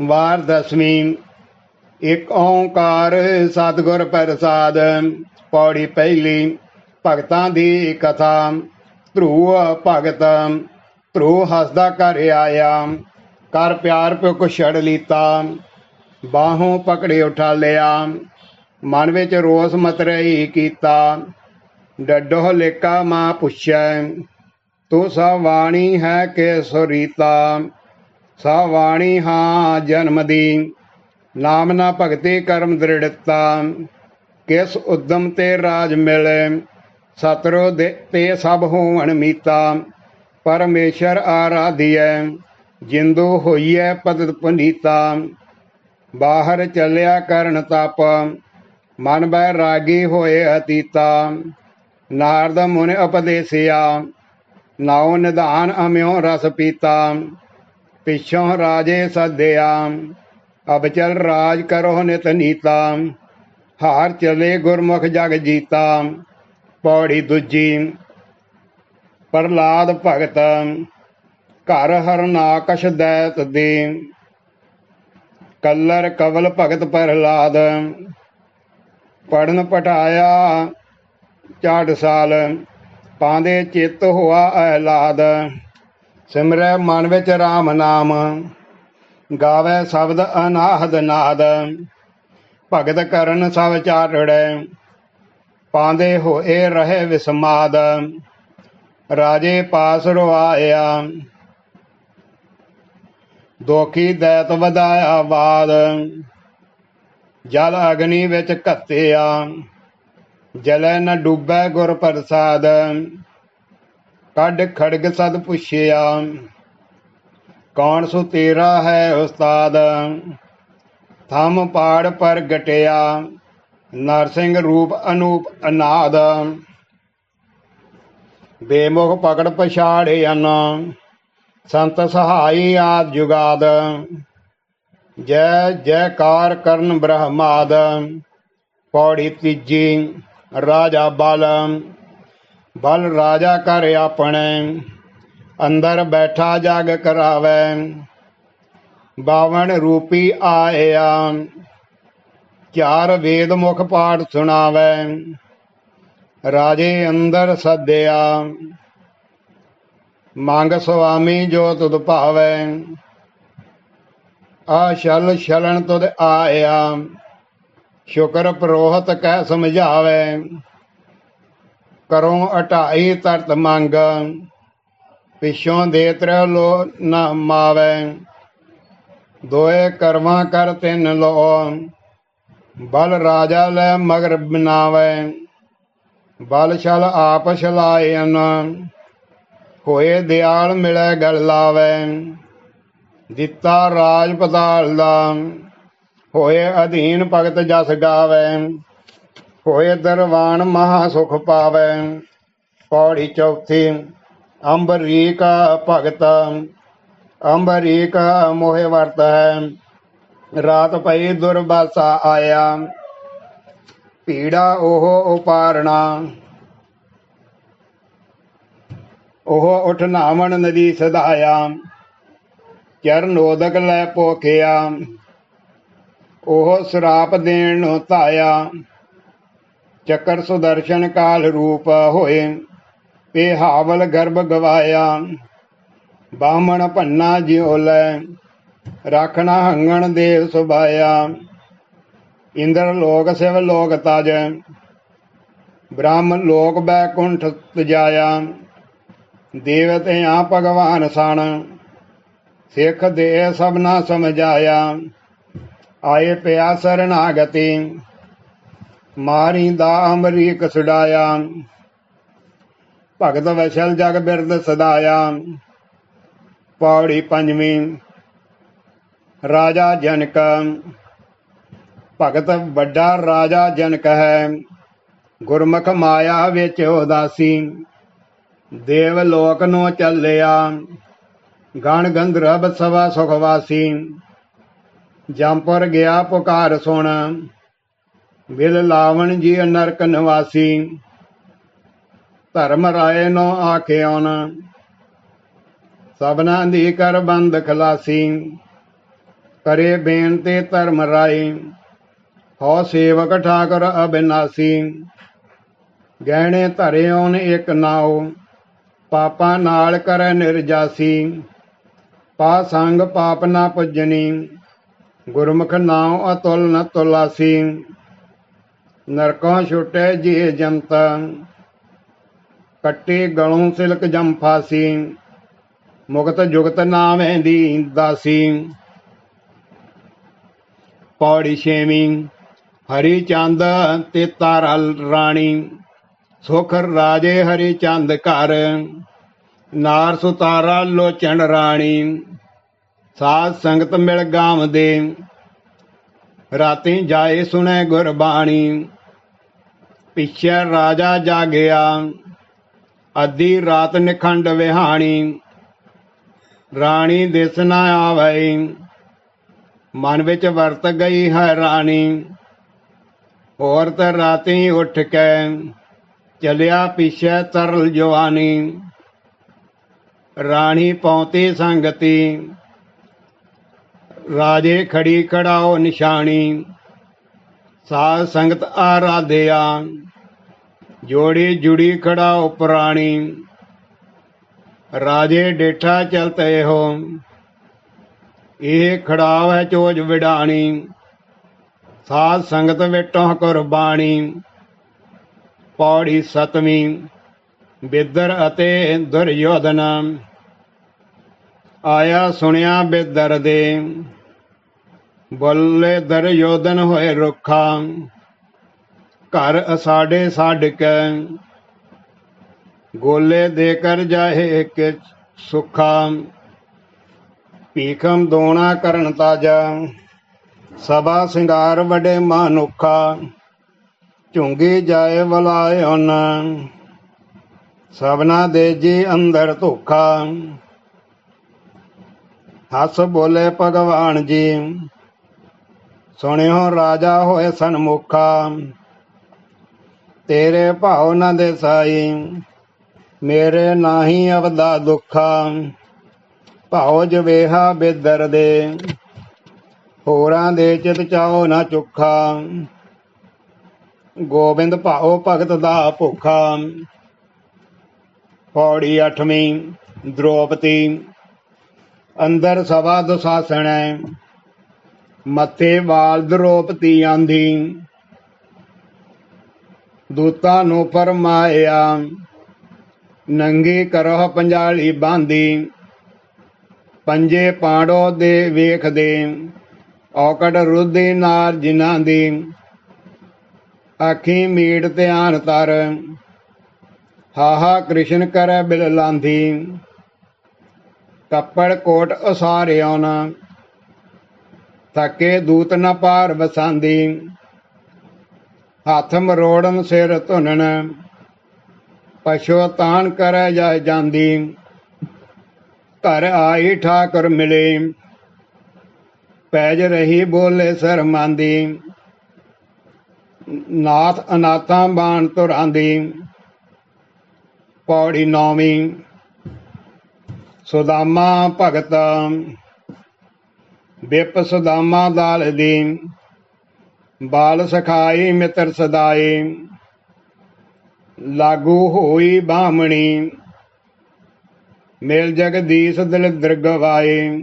ਵਾਰ ਦਸਵੀਂ, ਇਕ ਓੰਕਾਰ ਸਤਿਗੁਰ ਪ੍ਰਸਾਦ, ਪੌੜੀ ਪਹਿਲੀ, ਭਗਤਾਂ ਦੀ ਕਥਾ ਧਰੂ ਭਗਤ ਧਰੂ ਹੱਸਦਾ ਘਰ ਆਇਆ, ਕਰ ਪਿਆਰ ਪਿਓ ਕੋ ਛੜ ਲੀਤਾ, ਬਾਹੋਂ ਪਕੜੇ ਉਠਾ ਲਿਆ, ਮਨ ਵਿੱਚ ਰੋਸ ਮਤਰਈ ਕੀਤਾ ਡੱਡੋ ਲੇਕਾ ਮਾਂ ਪੁੱਛੈ, ਤੂੰ ਸਾ ਵਾਣੀ ਹੈ ਕਿ ਸੁਰੀਤਾ ਸਾ ਵਾਣੀ ਹਾਂ ਜਨਮ ਦੀ, ਨਾਮ ਨਾ ਭਗਤੀ ਕਰਮ ਦ੍ਰਿੜਤਾ। ਕਿਸ ਉਦਮ ਤੇ ਰਾਜ ਮਿਲੇ ਸਤਰੋ ਦੇ ਤੇ ਸਭ ਹੋਵਣ ਮੀਤਾ। ਪਰਮੇਸ਼ਰ ਆਰਾਧਿਐ, ਜਿੰਦੂ ਹੋਈਐ ਪਦਤ ਪੁਨੀਤਾ। ਬਾਹਰ ਚੱਲਿਆ ਕਰਨ ਤਪ, ਮਨ ਬੈ ਰਾਗੀ ਹੋਏ ਅਤੀਤਾ। ਨਾਰਦ ਮੁਨ ਉਪਦੇਸਿਆ, ਨਾਉ ਨਿਧਾਨ ਅਮਿਓ ਰਸ ਪੀਤਾ। ਪਿਛੋਂ ਰਾਜੇ ਸੱਦਿਆ। ਅਬ ਚਲ ਰਾਜ ਕਰੋ ਨਿਤ ਨੀਤਾ। ਹਾਰ ਚਲੇ ਗੁਰਮੁਖ ਜਗ ਜੀਤਾ। ਪੌੜੀ ਦੂਜੀ। ਪ੍ਰਲਾਦ ਭਗਤ। ਘਰ ਹਰਨਾਕਸ਼ ਦੈਤ ਦੇ। ਕੱਲਰ ਕਵਲ ਭਗਤ ਪ੍ਰਹਲਾਦ। ਪੜਨ ਪਟਾਇਆ ਚਾੜ ਸਾਲ। ਪਾਂਦੇ ਚਿੱਤ ਹੋਆ ਅਹਲਾਦ। ਸਿਮਰੈ ਮਨ ਵਿੱਚ RAM ਨਾਮ, ਗਾਵੇ ਸ਼ਬਦ ਅਨਾਹਦ ਨਾਦ, ਭਗਤ ਕਰਨ ਸਭ ਚਾਟੜੈ ਪਾਂਦੇ ਹੋਏ ਰਹੇ ਵਿਸਮਾਦ, ਰਾਜੇ ਪਾਸ ਰਵਾਇਆ। ਦੋਖੀ ਦੈਤ ਵਧਾਇਆ ਬਾਦ, ਜਲ ਅਗਨੀ ਵਿੱਚ ਘੱਤਿਆ, ਜਲੈ ਨ ਡੁੱਬੈ ਗੁਰ ਪ੍ਰਸਾਦ। ਕੱਢ ਖੜਗ ਸਦ ਪੁੱਛਿਆ, ਕੌਣ ਸੋ ਤੇਰਾ ਹੈ ਉਸਤਾਦ? ਥੰਮ ਪਾੜ ਪਰ ਗਟਿਆ, ਨਰਸਿੰਘ ਰੂਪ ਅਨੂਪ ਅਨਾਦ। ਬੇਮੁਖ ਪਕੜ ਪਛਾੜਿਆਨ ਸੰਤ ਸਹਾਈ ਆਦ ਜੁਗਾਦ। ਜੈ ਜੈਕਾਰ ਕਰਨ ਬ੍ਰਹਮਾਦ, ਪੌੜੀ ਤੀਜੀ ਰਾਜਾ ਬਾਲਮ ਬਲ ਰਾਜਾ ਕਰ ਆਪਣੇ, ਅੰਦਰ ਬੈਠਾ ਜਗ ਕਰਾਵੇ। ਬਾਵਨ ਰੂਪੀ ਆਇਆ, ਚਾਰ ਵੇਦ ਮੁਖ ਪਾਠ ਸੁਣਾਵੇ। ਰਾਜੇ ਅੰਦਰ ਸੱਦਿਆ, ਮੰਗ ਸੁਆਮੀ ਜੋ ਤੁਧ ਭਾਵੇ। ਆ ਛਲ ਛਲਣ ਤੁਧ ਆਇਆ, ਸ਼ੁਕਰ ਪ੍ਰੋਹਤ ਕਹਿ ਸਮਝਾਵੇ। ਕਰੋਂ ਅਟਾਈ ਤਰਤ ਮੰਗ, ਪਿਛੋਂ ਦੇ ਤ੍ਰੈ ਲੋ ਨਾ ਮਾਵੇ। ਦੋਏ ਕਰਮਾਂ ਕਰ ਤਿੰਨ ਲੋ, ਬਲ ਰਾਜਾ ਲੈ ਮਗਰ ਬਨਾਵੇ। ਬਲ ਛਲ ਆਪ ਛਲਾਇਨ, ਹੋਏ ਦਿਆਲ ਮਿਲੇ ਗਲ ਲਾਵੇ। ਦਿੱਤਾ ਰਾਜ ਪਤਾਲ ਦਾ ਹੋਏ ਅਧੀਨ ਭਗਤ ਜਸ ਗਾਵੇ। ਹੋਏ ਦਰਵਾਨ ਮਹਾ ਸੁਖ ਪਾਵੇ। ਪੌੜੀ ਚੌਥੀ, ਅੰਬਰੀਕ ਭਗਤ, ਅੰਬਰੀਕ ਮੋਹਿ ਵਰਤ ਹੈ ਰਾਤ ਪਈ ਦੁਰਬਾਸਾ ਆਇਆ, ਪੀੜਾ ਉਹ ਉਪਾਰਣਾ। ਉਹ ਉਠ ਨਾਵਣ ਨਦੀ ਸਦਾਇਆ ਚਰਨ ਉਦਕ ਲੈ ਪੋਖਿਆ। ਉਹ ਸਰਾਪ ਦੇਣ ਨੂੰ ਧਾਇਆ। ਚੱਕਰ ਸੁਦਰਸ਼ਨ ਕਾਲ ਰੂਪ ਹੋਏ ਤੇ ਹਾਵਲ ਗਰਭ ਗਵਾਇਆ। ਬਾਹਮਣ ਭੰਨਾ ਜਿਉ ਲੈ, ਰਾਖਣਾ ਹੰਗਣ ਦੇਵ ਸੁਭਾਇਆ। ਇੰਦਰ ਲੋਕ ਸਿਵ ਲੋਕ ਤਜ, ਬ੍ਰਾਹਮਣ ਲੋਕ ਬੈਕੁੰਠ ਤਜਾਇਆ। ਦੇਵਤਿਆਂ ਭਗਵਾਨ ਸਣ, ਸਿੱਖ ਦੇ ਸਭਨਾ ਸਮਝਾਇਆ। ਆਏ ਪਿਆ ਸਰਨਾਗਤੀ ਮਾਰੀ ਦਾ ਅਮਰੀਕ ਛੁਡਾਇਆ ਭਗਤ ਵੈਸ਼ਲ ਜਗ ਬਿਰਦ ਸਦਾਇਆ ਪੌੜੀ ਪੰਜਵੀਂ, ਰਾਜਾ ਜਨਕ। ਭਗਤ ਵੱਡਾ ਰਾਜਾ ਜਨਕ ਹੈ। ਗੁਰਮੁਖ ਮਾਇਆ ਵਿੱਚ ਉਦਾਸੀ। ਦੇਵ ਲੋਕ ਨੂੰ ਚੱਲਿਆ। ਗਣ ਗੰਧਰਵ ਸਵਾ ਸੁਖਵਾਸੀ। ਜੰਪੁਰ ਗਿਆ ਪੁਕਾਰ ਸੁਣ। ਬਿਲ ਲਾਵਣ ਜੀ ਨਰਕ ਨਿਵਾਸੀ। ਧਰਮ ਰਾਏ ਨੋ ਆਖਿਓਨ ਸਭਨਾ ਦੀ ਕਰ ਬੰਦ ਖਲਾਸੀ। ਕਰੇ ਬੇਨਤੀ ਧਰਮ ਰਾਏ। ਹੋ ਸੇਵਕ ਠਾਕਰ ਅਬਿਨਾਸੀ। ਗਹਿਣੇ ਧਰੇ ਓਨ ਇਕ ਨਾਉ। ਪਾਪਾ ਨਾਲ ਕਰ ਨਿਰਜਾਸੀ। ਪਾ ਸੰਗ ਪਾਪ ਨਾ ਪੁੱਜਣੀ। ਗੁਰਮੁਖ ਨਾਉ ਅਤੁਲ ਨ ਤੁਲਾਸੀ। ਨਰਕੋਂ ਛੁਟੇ ਜੀ ਜੰਤ ਕੱਟੀ ਗਲੋਂ ਸਿਲਕ ਜਮ ਫਾਸੀ, ਮੁਕਤ ਜੁਗਤ ਨਾਵੇਂ ਦੀ ਦਾਸੀ। ਪੌੜੀ ਛੇਵੀਂ, ਹਰੀ ਚੰਦ ਤੇ ਤਾਰਾ ਰਾਣੀ, ਸੁਖ ਰਾਜੇ ਹਰੀ ਚੰਦ ਘਰ, ਨਾਰ ਸੁਤਾਰਾ ਲੋਚਨ ਰਾਣੀ, ਸਾਧ ਸੰਗਤ ਮਿਲ ਗਾਮ ਦੇ, ਰਾਤੀ ਜਾਏ ਸੁਣੇ ਗੁਰਬਾਣੀ। ਪਿੱਛੇ ਰਾਜਾ ਜਾਗਿਆ। ਅੱਧੀ ਰਾਤ ਨਿਖੰਡ ਵਿਹਾਣੀ। ਰਾਣੀ ਦਿਸ ਨਾ ਆਵੇ ਮਨ ਵਿੱਚ ਵਰਤ ਗਈ ਹੈ ਰਾਣੀ। ਹੋਰ ਤੇ ਰਾਤੀ ਉੱਠ ਕੇ ਚਲਿਆ ਪਿੱਛੇ ਤਰਲ ਜਵਾਨੀ। ਰਾਣੀ ਪੌਂਤੀ ਸੰਗਤੀ। ਰਾਜੇ ਖੜੀ ਖੜਾਓ ਨਿਸ਼ਾਨੀ। ਸਾਧ ਸੰਗਤ ਆਰਾਧਿਆ, ਜੋੜੀ ਜੁੜੀ ਖੜਾ ਉਪਰਾਣੀ ਰਾਜੇ ਡੇਠਾ ਚਲਤੇ ਹੋ, ਇਹ ਖੜਾਵ ਹੈ ਚੋਜ ਵਿਡਾਣੀ, ਸਾਧ ਸੰਗਤ ਵਿਟੋਂ ਕੁਰਬਾਣੀ, ਪੌੜੀ ਸਤਵੀਂ, ਬਿੱਦਰ ਅਤੇ ਦੁਰਯੋਧਨ, ਆਇਆ ਸੁਣਿਆ ਬਿੱਦਰ ਦੇ ਬੋਲੇ ਦੁਰਯੋਧਨ ਹੋਏ ਰੁੱਖਾ, ਘਰ ਅਸਾਡੇ ਛੱਡ ਕੇ ਗੋਲੇ ਦੇ ਕਰ ਜਾਏ ਕਿ ਸੁਖਾ, ਭੀਖਮ ਦੋਣਾ ਕਰਨ ਤਾਜਾ, ਸਭਾ ਸਿੰਗਾਰ ਵਡੇ ਮਾਨੁਖਾ, ਝੁੰਗੀ ਜਾਏ ਵਲਾਏ ਹਨ ਸਭਨਾ ਦੇ ਜੀ ਅੰਦਰ ਧੋਖਾ। ਹੱਸ ਬੋਲੇ ਭਗਵਾਨ ਜੀ ਸੁਣਿਓ ਰਾਜਾ ਹੋਏ ਸਨਮੁਖਾ ਤੇਰੇ ਭਾਉ ਨਾ ਦੇ ਸਾਈ ਮੇਰੇ ਨਾਹੀ ਅਵਦਾ ਦੁਖਾ। ਭਾਉ ਜਵੇਹਾ ਬਿਦਰ ਦੇ, ਹੋਰਾਂ ਦੇ ਚਿਤ ਚਾਓ ਨਾ ਚੁੱਖਾ। ਗੋਬਿੰਦ ਭਾਉ ਭਗਤ ਦਾ ਭੁੱਖਾ। ਪੌੜੀ ਅਠਵੀਂ, ਦ੍ਰੋਪਦੀ, ਅੰਦਰ ਸਭਾ ਦੁਸਾਸਣੈ। ਮੱਥੇ ਵਾਲ ਦ੍ਰੋਪਦੀ ਆਂਦੀ ਦੂਤਾਂ ਨੂੰ ਫਰਮਾਇਆ, ਨੰਗੀ ਕਰੋ ਪੰਜਾਲੀ ਬਾਂਦੀ। ਪੰਜੇ ਪਾੜੋ ਦੇ ਵੇਖਦੇ, ਔਕੜ ਰੁੱਧੀ ਨਾਰ ਜਿਨ੍ਹਾਂ ਦੀ। ਆਖੀ ਮੀੜ ਧਿਆਨ ਤਰ ਹਾਹਾ ਕ੍ਰਿਸ਼ਨ ਕਰੈ ਬਿਲ ਲਾਂਦੀ ਕੱਪੜ ਕੋਟ ਉਸਾਰਿਓ ਨਾ ਦੂਤ ਨਾ ਪਾਰ ਵਸਾਂਦੀ। ਹੱਥ ਮਰੋੜਨ ਸਿਰ ਧੁਨਣ ਪਸ਼ੋ ਤਾਨ ਕਰੈ ਜਾ ਜਾਂਦੀ। ਘਰ ਆਈ ਠਾਕੁਰ ਮਿਲੇ, ਪੈਜ ਰਹੀ ਬੋਲੇ ਸਰਮਾਂਦੀ ਨਾਥ ਅਨਾਥਾਂ ਬਾਣ ਤੁਰਾਂਦੀ ਪੌੜੀ ਨੌਵੀਂ। ਸੁਦਾਮਾ ਭਗਤ ਬਿਪ ਸੁਦਾਮਾ ਦਾਲ ਦੀ ਬਾਲ ਸਖਾਈ ਮਿੱਤਰ ਸਦਾਈ, ਲਾਗੂ ਹੋਈ ਬਾਹਮਣੀ, ਮੇਲ ਜਗਦੀਸ਼ ਦਿਲ ਦਰਗਵਾਏ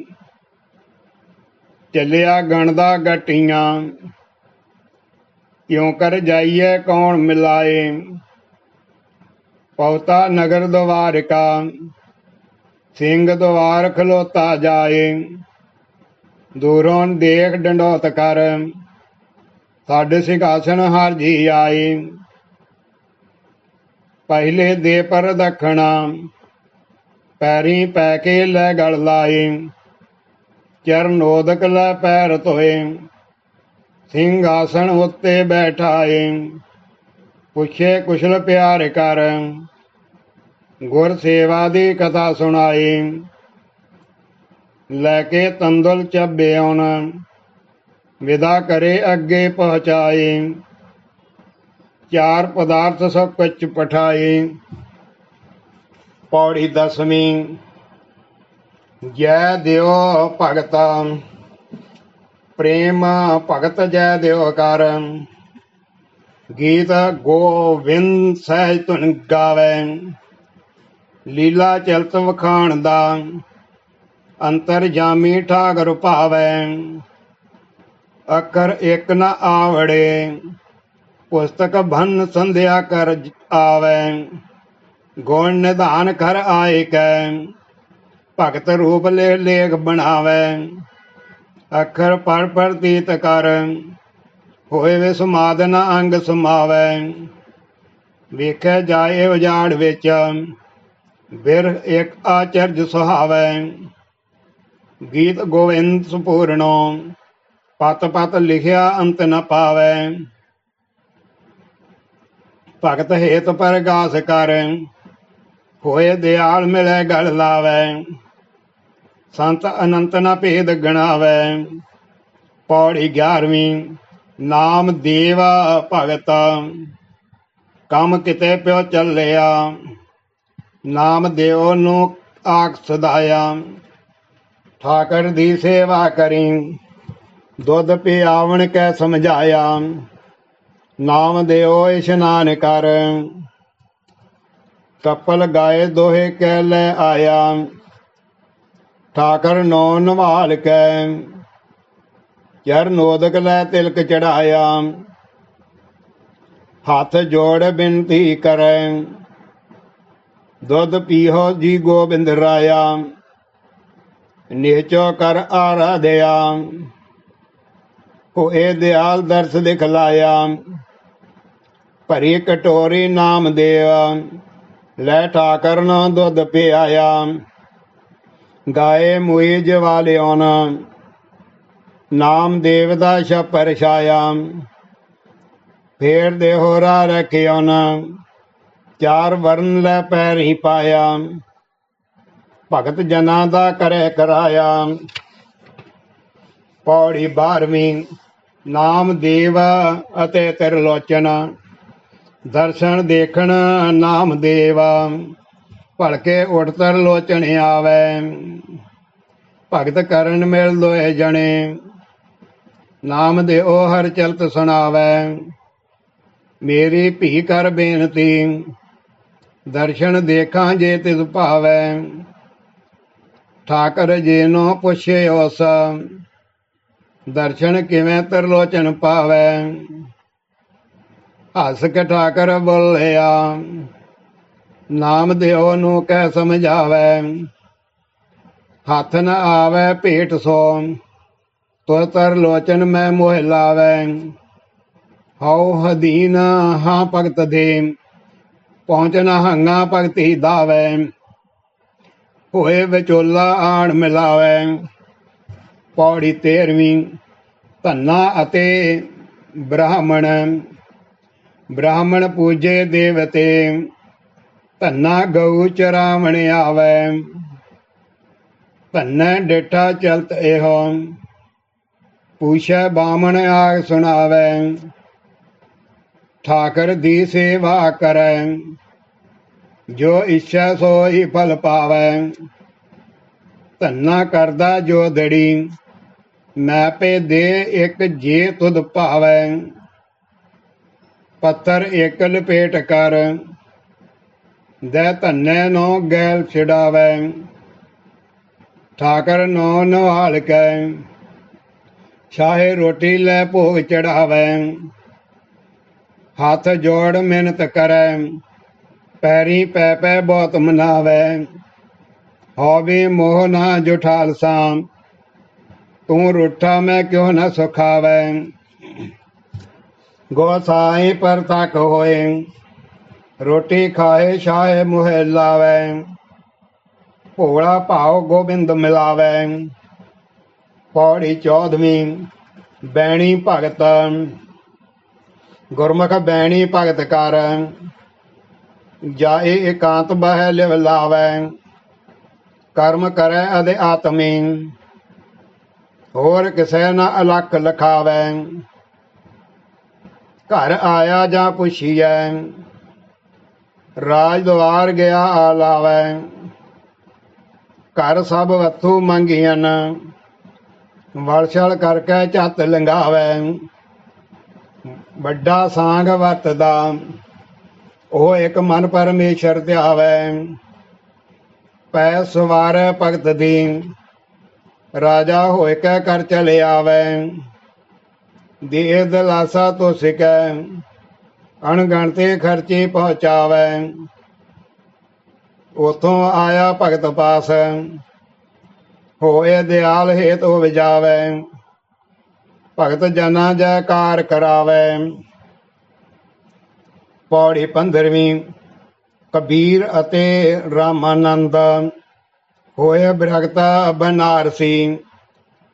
ਚੱਲਿਆ ਗਣਦਾ ਗਟੀਆਂ, ਕਿਉਂ ਕਰ ਜਾਈਏ ਕੌਣ ਮਿਲਾਏ, ਪਉਤਾ ਨਗਰ ਦਵਾਰਿਕਾ, ਸਿੰਘ ਦਵਾਰ ਖਲੋਤਾ ਜਾਏ। ਦੂਰੋਂ ਦੇਖ ਡੰਡੋਤ ਕਰ। ਸਾਡੇ ਸਿੰਘਾਸਨ ਹਰ ਜੀ ਆਏ ਪਹਿਲੇ ਦੇ ਪਰ ਦਖਣਾ, ਪੈਰੀ ਪੈ ਕੇ ਲੈ ਗਲ ਲਾਏ ਚਰਨ ਲੈ ਪੈਰ ਧੋਏ। ਸਿੰਘਾਸਣ ਉੱਤੇ ਬੈਠਾਏ। ਪੁੱਛੇ ਕੁਸ਼ਲ ਪਿਆਰ ਕਰ। ਗੁਰ ਸੇਵਾ ਦੀ ਕਥਾ ਸੁਣਾਈ। ਲੈ ਕੇ ਚ ਚੱਬਿਉਣ ਵਿਦਾ ਕਰੇ ਅੱਗੇ ਪਹੁੰਚਾਏ। ਚਾਰ ਪਦਾਰਥ ਸਭ ਕੁਝ ਪਠਾਏ। ਪੌੜੀ ਦਸਵੀਂ, ਜੈ ਦਿਓ ਭਗਤਾ। ਪ੍ਰੇਮ ਭਗਤ ਜੈ ਦਿਓ ਕਰ। ਗੀਤ ਗੋਵਿੰਦ ਸਹਿਜ ਧੁਨ ਗਾਵੇ। ਲੀਲਾ ਚਲਤ ਵਖਾਣ ਦਾ ਅੰਤਰ ਜਾਮੀ ਠਾਗਰ ਭਾਵੈ। ਅਕਰ ਇੱਕ ਨ ਆਵੜੇ, ਪੁਸਤਕ ਭੰਨ ਸੰਧਿਆ ਕਰ ਆਵੈ। ਗੁਣ ਨਿਧਾਨ ਕਰ ਆਏ ਕੈ, ਭਗਤ ਰੂਪ ਲੈ ਲੇਖ ਬਣਾਵੇ। ਅੱਖਰ ਪਰ ਪ੍ਰਤੀਤ ਕਰ, ਹੋਏ ਵੇ ਸਮਾਦਨ ਅੰਗ ਸਮਾਵੇ। ਵੇਖੈ ਜਾਏ ਉਜਾੜ ਵਿੱਚ ਬਿਰ ਇੱਕ ਆਚਰਜ ਸੁਹਾਵੇ। ਗੀਤ ਗੋਵਿੰਦ ਸੰਪੂਰਣੋ ਪਤ ਪਤ ਲਿਖਿਆ ਅੰਤ ਨ ਪਾਵੇ। ਭਗਤ ਹੇਤ ਪਰਗਾਸ ਕਰ, ਹੋਏ ਦਿਆਲ ਮਿਲੇ ਗਲ ਲਾਵੇ। ਸੰਤ ਅਨੰਤ ਨ ਭੇਦ ਗਣਾਵੇ। ਪੌੜੀ 11ਵੀਂ ਨਾਮ ਦੇਵਾ ਭਗਤ। ਕੰਮ ਕਿਤੇ ਪਿਓ ਚੱਲਿਆ, ਨਾਮ ਦਿਓ ਨੂੰ ਆਖ ਸਦਾਇਆ। ਠਾਕਰ ਦੀ ਸੇਵਾ ਕਰੀ। ਦੁੱਧ ਪਿਆਵਣ ਕੈ ਸਮਝਾਇਆ। ਨਾਮ ਦਿਓ ਇਸ਼ਨਾਨ ਕਰ। ਕਪਲ ਗਾਏ ਦੋਹੇ ਕੈ ਲੈ ਆਇਆ। ਠਾਕਰ ਨੋ ਨਵਾਲ ਕੈ। ਚਰਨੋਦਕ ਲੈ ਤਿਲਕ ਚੜਾਇਆ। ਹੱਥ ਜੋੜ ਬਿਨਤੀ ਕਰੈ। ਦੁੱਧ ਪੀਹੋ ਜੀ ਗੋਬਿੰਦ ਰਾਇਆ। ਨਿਹਚੋ ਕਰ ਆਰਾਧਿਆ ਹੋਏ ਦਿਆਲ ਦਰਸ ਦਿਖਲਾਇਆ। ਭਰੀ ਕਟੋਰੀ ਨਾਮ ਦੇਵਾ ਲੈ ਠਾਕਰ ਨਾ ਦੁੱਧ ਪਿਆਇਆ। ਗਾਏ ਮੁਈ ਜਵਾਲਿਓਨ ਨਾਮ ਦੇਵ ਦਾ ਛਪਰ ਛਾਇਆ ਫੇਰ ਦੇਹੋਰਾ ਹੋਰਾ ਰਖਿਓ ਨਾ। ਚਾਰ ਵਰਨ ਲੈ ਪੈਰੀ ਪਾਇਆ। ਭਗਤ ਜਨਾਂ ਦਾ ਕਰੇ ਕਰਾਇਆ। ਪੌੜੀ 12ਵੀਂ ਨਾਮ ਦੇਵ ਅਤੇ ਤਿਰਲੋਚਨ, ਦਰਸ਼ਨ ਦੇਖਣ ਨਾਮ ਦੇਵਾ। ਭਲਕੇ ਉਠ ਤਿਰਲੋਚਨ ਆਵੇ। ਭਗਤ ਕਰਨ ਮਿਲ ਲੋਏ ਜਣੇ, ਨਾਮ ਦੇ ਉਹ ਹਰ ਚਲਤ ਸੁਣਾਵੇ। ਮੇਰੀ ਭੀ ਕਰ ਬੇਨਤੀ, ਦਰਸ਼ਨ ਦੇਖਾਂ ਜੇ ਤਿਸ ਭਾਵੈ। ਠਾਕਰ ਜੀ ਨੂੰ ਪੁੱਛੇ ਉਸ ਦਰਸ਼ਨ ਕਿਵੇਂ ਤਰਲੋਚਨ ਪਾਵੈ? ਹੱਸ ਕੇ ਠਾਕਰ ਬੋਲਿਆ, ਨਾਮ ਦਿਓ ਨੂੰ ਕਹਿ ਸਮਝਾਵੈ? ਹੱਥ ਨ ਆਵੈ ਭੇਟ ਸੋ, ਤੁਰ ਤਰ ਲੋਚਨ ਮੈਂ ਮੋਹ ਲਾਵੈ। ਹਉ ਹਦੀਨ ਹਾਂ ਭਗਤ ਦੇ ਪਹੁੰਚਣਾ ਹੰਗਾ ਭਗਤੀ ਦਾਵੈ। ਹੋਏ ਵਿਚੋਲਾ ਆਣ ਮਿਲਾਵੈ। ਪੌੜੀ 13ਵੀਂ ਧੰਨਾ ਅਤੇ ਬ੍ਰਾਹਮਣ। ਬ੍ਰਾਹਮਣ ਪੂਜੇ ਦੇਵਤੇ, ਧੰਨਾ ਗਊ ਚਰਾਵਣ ਆਵੈ। ਧੰਨਾ ਡੇਠਾ ਚਲਤ ਇਹੋ, ਪੂਛੈ ਬਾਮਣ ਆਗ ਸੁਣਾਵੈ। ਠਾਕਰ ਦੀ ਸੇਵਾ ਕਰੈ। ਜੋ ਇੱਛਾ ਸੋ ਹੀ ਫਲ ਪਾਵੈ, ਧੰਨਾ ਕਰਦਾ ਜੋ ਦੜੀ। ਮੈਂ ਪੇ ਦੇ ਇੱਕ ਜੇ ਤੁਧ ਭਾਵੈ ਪੱਤਰ ਇੱਕ ਲਪੇਟ ਕਰ। ਦੇ ਧੰਨੇ ਨੋ ਗੈਲ ਛਡਾਵੈ ਠਾਕਰ ਨੋ ਨਵਾਲ ਕੈ। ਸ਼ਾਹੇ ਰੋਟੀ ਲੈ ਭੋਗ ਚੜਾਵੈ, ਹੱਥ ਜੋੜ ਮਿਹਨਤ ਕਰੈ। ਪੈਰੀ ਪੈ ਪੈ ਬਹੁਤ ਮਨਾਵੈ, ਹੋਵੇ ਮੋਹ ਨਾ ਜੁਠਾਲ ਸਾਂ ਤੂੰ ਰੁੱਠਾ ਮੈਂ ਕਿਉਂ ਨਾ ਸੁਖਾਵੈ? ਗੋਸਾਈ ਪਰ ਤੱਕ ਹੋਏ, ਰੋਟੀ ਖਾਏ ਸ਼ਾਹੇ ਮੁਹਿ ਲਾਵੈ, ਭੋਲਾ ਭਾਉ ਗੋਬਿੰਦ ਮਿਲਾਵੈ। ਪੌੜੀ ਚੌਦਵੀਂ, ਬੈਣੀ ਭਗਤ, ਗੁਰਮੁਖ ਬੈਣੀ ਭਗਤ ਕਰ ਜਾਏ ਇਕਾਂਤ ਬਹਿ ਲਿਵ ਲਾਵੈ, ਕਰਮ ਕਰੈ ਅਦੇ ਆਤਮੀ ਹੋਰ ਕਿਸੇ ਨਾ ਅਲਖ ਲਖਾਵੈ। ਘਰ ਆਇਆ ਜਾਂ ਪੁੱਛੀਐ, ਰਾਜ ਦਵਾਰ ਗਿਆ ਆਲਾਵੈ ਘਰ ਸਭ ਵਥੂ ਮੰਗੀਆਂ ਵਲਛਲ ਕਰਕੇ ਝੱਤ ਲੰਘਾਵੇ। ਵੱਡਾ ਸਾਂਗ ਵਰਤਦਾ। ਉਹ ਇੱਕ ਮਨ ਪਰਮੇਸ਼ਰ ਧਿਆਵੇ। ਪੈ ਸਵਾਰ ਭਗਤ ਦੀ, ਰਾਜਾ ਹੋਇ ਕੇ ਕਰ ਚਲੇ ਆਵੇ ਦੇ ਦਲਾਸਾ ਤੋਂ ਸਿਕੈ, ਅਣਗਣਤੇ ਖਰਚੇ ਪਹੁੰਚਾਵੇ। ਉਥੋਂ ਆਇਆ ਭਗਤ ਪਾਸ ਹੋਏ ਦਿਆਲ ਹੇਤੁ ਵਿਜਾਵੇ ਭਗਤ ਜਨਾ ਜੈਕਾਰ ਕਰਾਵੇ। ਪੌੜੀ 15ਵੀਂ ਕਬੀਰ ਅਤੇ ਰਾਮਾਨੰਦ। ਹੋਏ ਬਿਰਗਤਾ ਬਨਾਰਸੀ,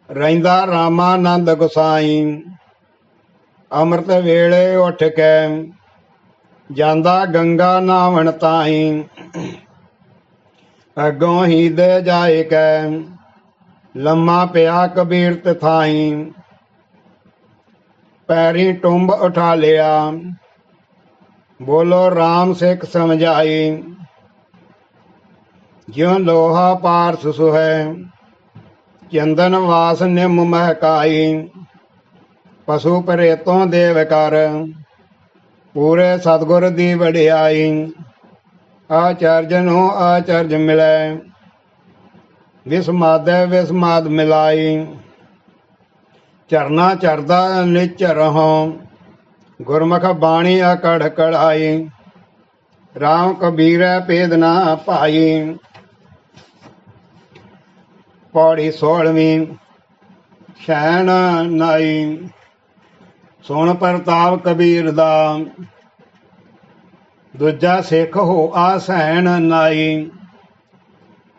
ਰਹਿੰਦਾ ਰਾਮਾਨੰਦ ਗੁਸਾਈ। ਅੰਮ੍ਰਿਤ ਵੇਲੇ ਉੱਠ ਕੇ ਜਾਂਦਾ ਗੰਗਾ ਨਾਵਣ ਤਾਈ। ਅਗੋਂ ਹੀ ਦੇ ਜਾਏ ਕੈ ਲੰਮਾ ਪਿਆ ਕਬੀਰ ਤਥਾਈ ਪੈਰੀ ਟੁੰਬ ਉਠਾ ਲਿਆ। ਬੋਲੋ RAM ਸਿੱਖ ਸਮਝਾਈ। ਜਿਉ ਲੋਹਾ ਪਾਰਸ ਸੁਹੈ ਚੰਦਨ ਵਾਸ ਨਿਮ ਮਹਿਕਾਈ। ਪਸ਼ੂ ਪਰੇਤੋਂ ਦੇਵ ਕਰ, ਪੂਰੇ ਸਤਗੁਰ ਦੀ ਵਡਿਆਈ। ਆਚਰਜ ਨੂੰ ਆਚਰਜ ਮਿਲੈ, ਵਿਸਮਾਦੈ ਵਿਸਮਾਦ ਮਿਲਾਈ। ਚਰਨਾ ਚਰਦਾ ਨਿਚਰ ਹਾਂ ਗੁਰਮੁਖ ਬਾਣੀ ਅਕੜ ਕੜਾਈ RAM ਕਬੀਰੈ ਭੇਦ ਨਾ ਭਾਈ। ਪੌੜੀ 16ਵੀਂ ਸ਼ੈਣ ਨਾਈ। ਸੁਣ ਪ੍ਰਤਾਪ ਕਬੀਰ ਦਾ, ਦੂਜਾ ਸਿੱਖ ਹੋ ਆ ਸੈਣ ਨਾਈ।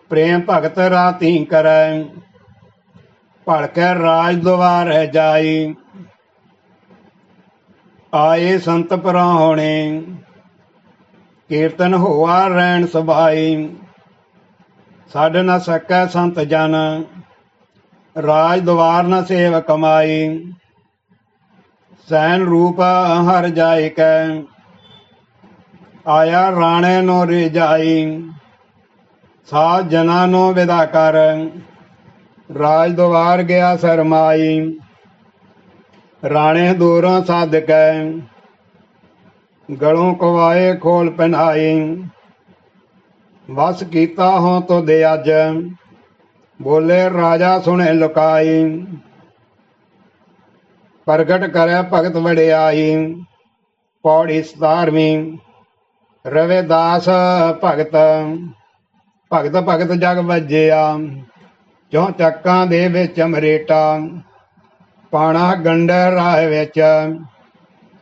ਪ੍ਰੇਮ ਭਗਤ ਰਾਤੀ ਕਰੈ, ਭੜਕੈ ਰਾਜ ਦੁਆਰੇ ਜਾਈ। ਆਏ ਸੰਤ ਪਰਾਹੁਣੇ, ਕੀਰਤਨ ਹੋਆ ਰਹਿਣ ਸਭਾਈ ਛੱਡ ਨਾ ਸਕੈ ਸੰਤ ਜਨ, ਰਾਜ ਦੁਆਰ ਨਾ ਸੇਵ ਕਮਾਈ। ਸੈਨ ਰੂਪ ਹਰ ਜਾਇ ਕੈ, ਆਇਆ ਰਾਣੇ ਨੋ ਰਿਜਾਈ। ਸਾ ਜਨਾ ਨੂੰ ਵਿਦਾ ਕਰ, ਰਾਜ ਦੁਆਰ ਗਿਆ ਸਰਮਾਈ। ਰਾਣੇ ਦੂਰੋਂ ਸੱਦ ਗਲੋਂ ਕਵਾਏ ਖੋਲ ਪਹਿਨਾਈ ਵਸ ਕੀਤਾ ਹੋ ਤੋ ਦੇ ਅੱਜ। ਬੋਲੇ ਰਾਜਾ ਸੁਣੇ ਲੁਕਾਈ। ਪ੍ਰਗਟ ਕਰਿਆ ਭਗਤ ਵੜਿਆਈ ਪੌੜੀ 17ਵੀਂ ਰਵਿਦਾਸ ਭਗਤ। ਭਗਤ ਭਗਤ ਜਗ ਵੱਜਿਆ। ਚੋਂ ਚੱਕਾਂ ਦੇ ਵਿੱਚ ਅਮਰੇਟਾ। ਪਾਣਾ ਗੰਡਰ ਰਾਹ ਵਿੱਚ।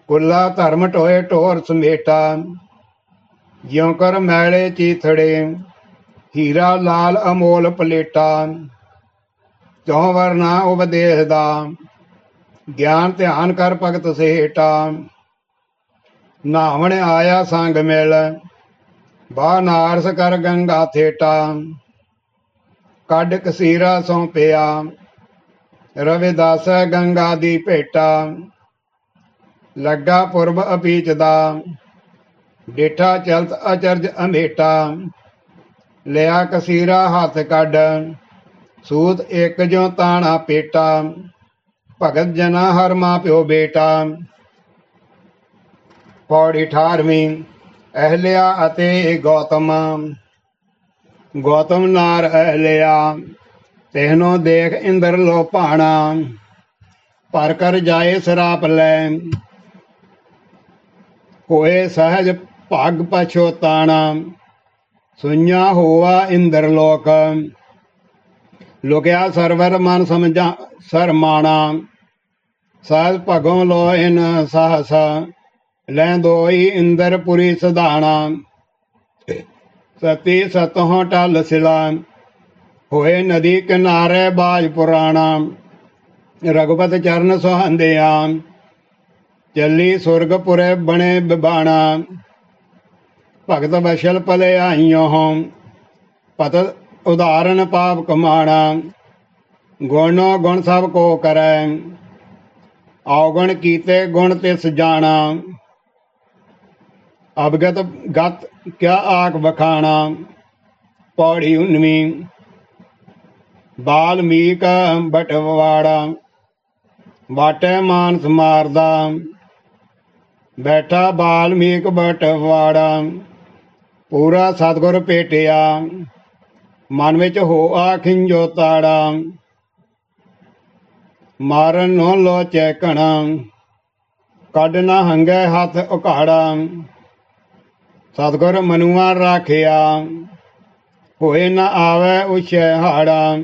ਕੁੱਲਾ ਧਰਮ ਟੋਏ ਟੋਰ ਸਮੇਟਾ। ਜਿਉ ਕਰ ਮੈਲੇ ਚੀਥੜੇ, ਹੀਰਾ ਲਾਲ ਅਮੋਲ ਪਲੇਟਾ। ਚੋਂ ਵਰਨਾ ਉਪਦੇਸ਼ ਦਾ ਗਿਆਨ ਧਿਆਨ ਕਰ ਭਗਤ ਸੇਟਾ ਨਾਵਣ ਆਇਆ ਸੰਗ ਮਿਲ, ਬਾ ਨਾਰਸ ਕਰ ਗੰਗਾ ਥੇਟਾ। ਕੱਢ ਕਸੀਰਾ ਸੌਂਪਿਆ ਰਵਿਦਾਸ ਗੰਗਾ ਦੀ ਭੇਟਾ, ਲੱਗਾ ਪੁਰਬ ਅਪੀਚ ਦਾ ਡੇਠਾ ਚਲਤ ਅਚਰਜ ਅਮੇਟਾ ਲਿਆ ਕਸੀਰਾ ਹੱਥ ਕੱਢ, ਸੂਤ ਇੱਕ ਜੋ ਤਾਣਾ ਪੇਟਾ, ਭਗਤ ਜਨਾ ਹਰ ਮਾਂ ਪਿਓ ਬੇਟਾ। ਪੌੜੀ 18ਵੀਂ ਅਹਲਿਆ ਅਤੇ ਗੌਤਮ ਗੌਤਮ ਨਾਰ ਅਹਲਿਆ। ਤੈਨੋ ਦੇਖ ਇੰਦਰ ਲੋ ਭਰ ਪਰ ਕਰ ਜਾਏ ਸਰਾਪ ਲੈ। ਹੋਏ ਸਹਜ ਭਗ ਪਛੋਤਾਣਾ ਸੁඤਾ ਹੋਆ ਇੰਦਰ ਲੋਕ। ਲੋਕਿਆ ਸਰਵਰ ਮਨ ਸਮਝਾ ਸਰਮਾਣਾ ਸਾਜ ਭਗੋਂ ਲੋਇਨ ਸਾਹਸ, ਲੈ ਦੋਈ ਇੰਦਰ ਪੁਰੀ ਸਧਾਣਾ। ਸਤੀ ਸਤੋਂ ਟਲ ਸਿਲਾ। ਹੋਏ ਨਦੀ ਕਿਨਾਰੇ ਬਾਜ ਪੁਰਾਣਾ, ਰਘੁਪਤ ਚਰਨ ਸੁਹੰਦਿਆ, ਚੱਲੀ ਸੁਰਗਪੁਰੇ ਬਣੇ ਬਿਬਾਣਾ। ਭਗਤ ਵਸ਼ਲ ਪਲੇ ਆਈਓ ਹਉ, ਪਤ ਉਦਾਹਰਨ ਪਾਪ ਕਮਾਣਾ। ਗੁਣੋ ਗੁਣ ਸਭ ਕੋ ਕਰੈ, ਔਗਣ ਕੀਤੇ ਗੁਣ ਤਿਸ ਜਾਣਾ। ਅਵਗਤ ਗਤ ਕਿਆ ਆਖ ਵਖਾਣਾ, ਪੌੜੀ 19 ਬਾਲਮੀਕ ਬਟਵਾੜਾ, ਵਾਟੇ ਮਾਨਸ ਮਾਰਦਾ। ਬੈਠਾ ਬਾਲਮੀਕ ਬਟਵਾੜਾ, ਪੂਰਾ ਸਤਗੁਰ ਭੇਟਿਆ। ਮਨ ਵਿੱਚ ਹੋ ਆ ਖਿੰਜੋ ਤਾੜਾ, ਮਾਰਨ ਨੂੰ ਲੋ ਚੈਕਣਾ ਕੱਢ ਨਾ ਹੰਗੈ ਹੱਥ ਉਘਾੜਾ ਸਤਗੁਰ ਮਨੁਆ ਰਾਖਿਆ, ਹੋਏ ਨਾ ਆਵੇ ਉਛੇ ਹਾੜਾ।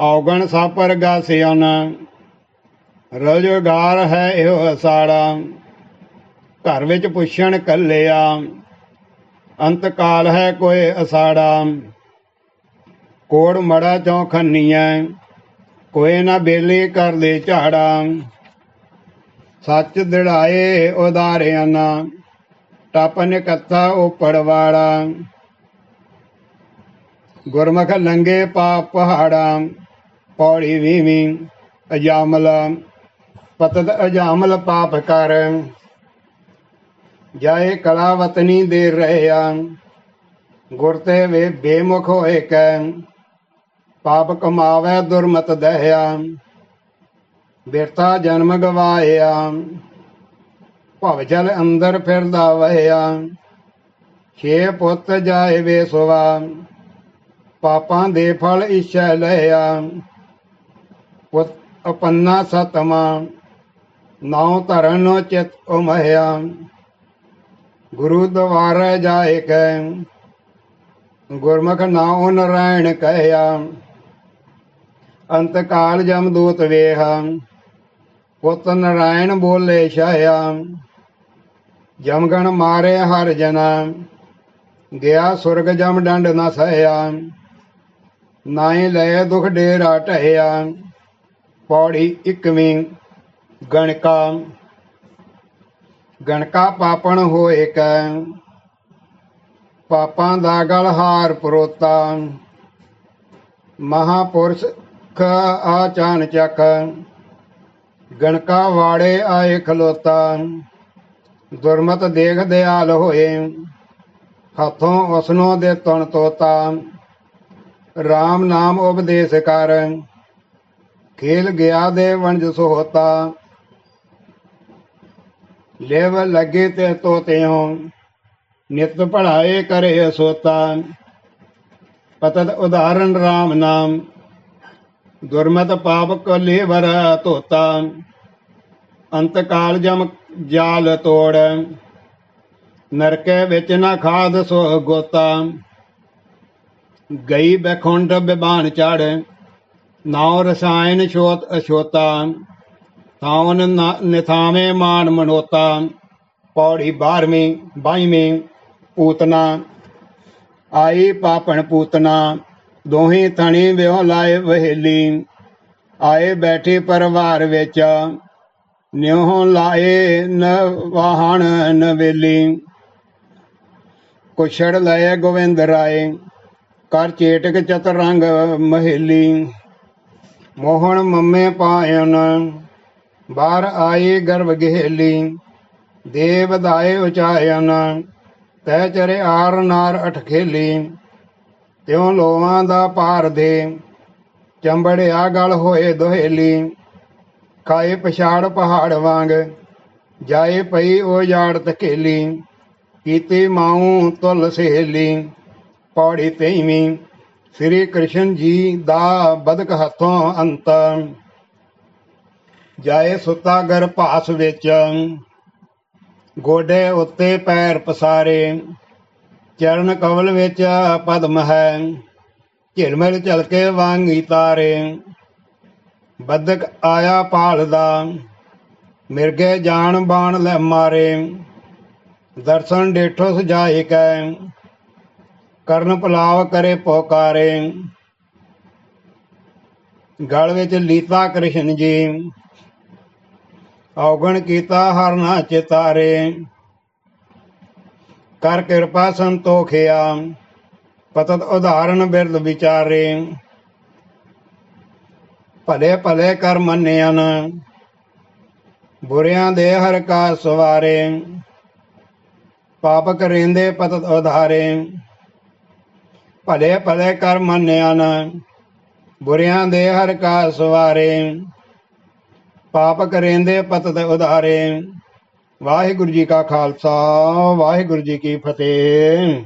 ਔਗਣ ਸਾਪਰ ਗਾਸਿਆਨ ਰੁਜ਼ਗਾਰ ਹੈ ਇਹੋ ਸਾੜਾ ਘਰ ਵਿੱਚ ਪੁੱਛਣ ਕੱਲਿਆ ਅੰਤ ਕਾਲ ਹੈ ਕੋਈ ਅਸਾੜਾ। ਕੋੜ ਮੜਾ ਚੋਂ ਖੰਨੀਐ, ਕੋਈ ਨਾ ਬੇਲੀ ਕਰਦੇ ਝਾੜਾ। ਸੱਚ ਦਿੜਾਏ ਉਦਾਰਿਆਂ ਨਾ ਟਪਨ ਕੱਥਾ ਉਪੜਵਾੜਾ ਗੁਰਮੁਖ ਲੰਗੇ ਪਾ ਪਹਾੜਾਂ। ਪੌੜੀ ਵੀਵੀਂ ਅਜਾਮਲ ਪਤਦ ਅਜਾਮਲ ਪਾਪ ਕਰ। ਜਾਏ ਕਲਾ ਦੇ ਰਹਿਆ, ਗੁਰ ਤੇ ਵੇ ਬੇਮੁਖ ਹੋਏ ਕੈ। ਪਾਪ ਕਮਾਵੇ ਦੁਰਮਤ ਦਹਿਆ ਬਿਰਤਾ ਜਨਮ ਗਵਾਇਆ। ਭਵ ਜਲ ਅੰਦਰ ਫਿਰਦਾ ਵਹਿਆ, ਛੇ ਪੁੱਤ ਜਾਏ ਵੇ ਸੁਵਾ ਪਾਪਾਂ ਦੇ ਫਲ ਇਛੈ ਲਿਆ। ਪੁੱਤ ਅਪੰਨਾ ਸਤਮਾ ਨਾਉ ਧਰਨ ਚਿਤ ਉਮਹਿਆ। ਗੁਰੂ ਦਵਾਰੇ ਜਾਏ ਕੈ ਗੁਰਮੁਖ ਨਾਉ ਨਰਾਇਣ ਕਹਿਆ। ਅੰਤ ਕਾਲ ਜਮ ਜਮਦੂਤ ਵੇਹ, ਪੁੱਤ ਨਰਾਇਣ ਬੋਲੇ ਛਾਇਆ ਜਮਗਣ ਮਾਰੇ ਹਰ ਜਨਾ, ਗਿਆ ਸੁਰਗ ਜਮ ਡੰਡ ਨਾ ਸਹਿਆ। ਨਾਏ ਲੈ ਦੁਖ ਡੇਰਾ ਢਹਿਆ। ਪੌੜੀ ਇਕਵੀਂ ਗਣਕਾ ਗਣਕਾ ਪਾਪਣ ਹੋਏ ਕੈ। ਪਾਪਾਂ ਦਾ ਗਲ ਹਾਰ ਪਰੋਤਾ। ਮਹਾਪੁਰਸ਼ ਖ ਆਚਾਨ ਚੱਕ। ਗਣਕਾ ਵਾੜੇ ਆਏ ਖਲੋਤਾ। ਦੁਰਮਤ ਦੇਖ ਦਿਆਲ ਹੋਏ। ਹੱਥੋਂ ਉਸਨੋਂ ਦੇ ਤਣ ਤੋਤਾ। RAM ਨਾਮ ਉਪਦੇਸ਼ ਕਰ। ਖੇਲ ਗਿਆ ਦੇ ਵਣਜ ਸੋਹਤਾ। ਲੇਵ ਲੱਗੇ ਤੇ ਤੋਤਿਓ ਨਿਤ ਪੜਾਏ ਕਰੇ ਸੋਤਾ। ਪਤਦ ਉਦਾਹਰਨ RAM ਨਾਮ, ਦੁਰਮਤ ਪਾਪ ਕੋ ਲੇਵਰ ਤੋਤਾ ਅੰਤ ਕਾਲ ਜਮ ਜਾਲ ਤੋੜ, ਨਰਕੇ ਵਿੱਚ ਨਾ ਖਾਦ ਸੋ ਗੋਤਾ। ਗਈ ਬਖੁੰਡ ਬਿਬਾਨ ਚੜ ਨਾਉ ਰਸਾਇਣ ਛੋਤ ਅਛੋਤਾ, ਥਾਵਨ ਨਿਥਾਵੇਂ ਮਾਨ ਮਨੋਤਾ, ਪੌੜੀ 12ਵੀਂ 22ਵੀਂ ਪੂਤਨਾ, ਆਈ ਪਾਪਣ ਪੂਤਨਾ, ਦੋਹੀ ਥਣੀ ਵਿਉ ਲਾਏ ਵਹੇਲੀ, ਆਏ ਬੈਠੇ ਪਰਿਵਾਰ ਵਿੱਚ, ਨਿਉ ਲਾਏ ਨ ਵਾਹਣ ਨਵੇਲੀ ਕੁਛੜ ਲਏ ਗੋਵਿੰਦ ਰਾਏ, ਕਰ ਚੇਟਕ ਚਤਰੰਗ ਮਹੇਲੀ। ਮੋਹਣ ਮੰਮੇ ਪਾਇਨ ਬਾਹਰ ਆਈ ਗਰਭ ਗਹਿਲੀ ਦੇ ਵਧਾਏ ਉਚਾਇਨ, ਤੈ ਚਰੇ ਆਰ ਨਾਰ ਅਠਖੇਲੀ ਤਿਉ ਲੋਵਾਂ ਦਾ ਪਾਰ ਦੇ, ਚੰਬੜਿਆ ਗਲ ਹੋਏ ਦੋਹੇਲੀ, ਖਾਏ ਪਛਾੜ ਪਹਾੜ ਵਾਂਗ, ਜਾਏ ਪਈ ਉਹ ਜਾੜ ਤਕੇਲੀ ਕੀਤੀ ਮਾਉ ਤੁਲ ਸਹੇਲੀ, ਪੌੜੀ ਤੇਵੀਂ ਸ੍ਰੀ ਕ੍ਰਿਸ਼ਨ ਜੀ ਦਾ ਬਦਕ ਹੱਥੋਂ ਅੰਤ। ਜਾਏ ਸੁੱਤਾ ਗਰ ਭਾਸ ਵਿੱਚ। ਗੋਡੇ ਉੱਤੇ ਪੈਰ ਪਸਾਰੇ। ਚਰਨ ਕਵਲ ਵਿੱਚ ਪਦਮ ਹੈ। ਝਿਲਮਿਲ ਝਲਕੇ ਵਾਂਗੀ ਤਾਰੇ। ਬਦਕ ਆਇਆ ਪਾਲਦਾ ਮਿਰਗੇ ਜਾਣ ਬਾਣ ਲੈ ਮਾਰੇ। ਦਰਸ਼ਨ ਡੇਠੋ ਸਜਾਏ ਕੈ। ਕਰਨ ਪਲਾਵ ਕਰੇ ਪੋਕਾਰੇ। ਗਲ ਵਿੱਚ ਲੀਤਾ ਕ੍ਰਿਸ਼ਨ ਜੀ। ਔਗਣ ਕੀਤਾ ਹਰ ਨਾ ਚਿਤਾਰੇ। ਕਰ ਕਿਰਪਾ ਸੰਤੋਖਿਆ, ਪਤਤ ਉਦਾਹਰਨ ਬਿਰਦ ਵਿਚਾਰੇ। ਭਲੇ ਭਲੇ ਕਰ ਮੰਨਿਆਨ, ਬੁਰਿਆਂ ਦੇ ਹਰ ਕਾ ਸਵਾਰੇ। ਪਾਪ ਕਰੇਂਦੇ ਪਤਤ ਉਧਾਰੇ। ਭਲੇ ਭਲੇ ਕਰ ਮੰਨਿਆ ਨਾ, ਬੁਰਿਆਂ ਦੇ ਹਰ ਕਾ ਸਵਾਰੇ। ਪਾਪ ਕਰੇਂਦੇ ਪਤਤ ਉਧਾਰੇ। ਵਾਹਿਗੁਰੂ ਜੀ ਕਾ ਖਾਲਸਾ, ਵਾਹਿਗੁਰੂ ਜੀ ਕੀ ਫਤਿਹ।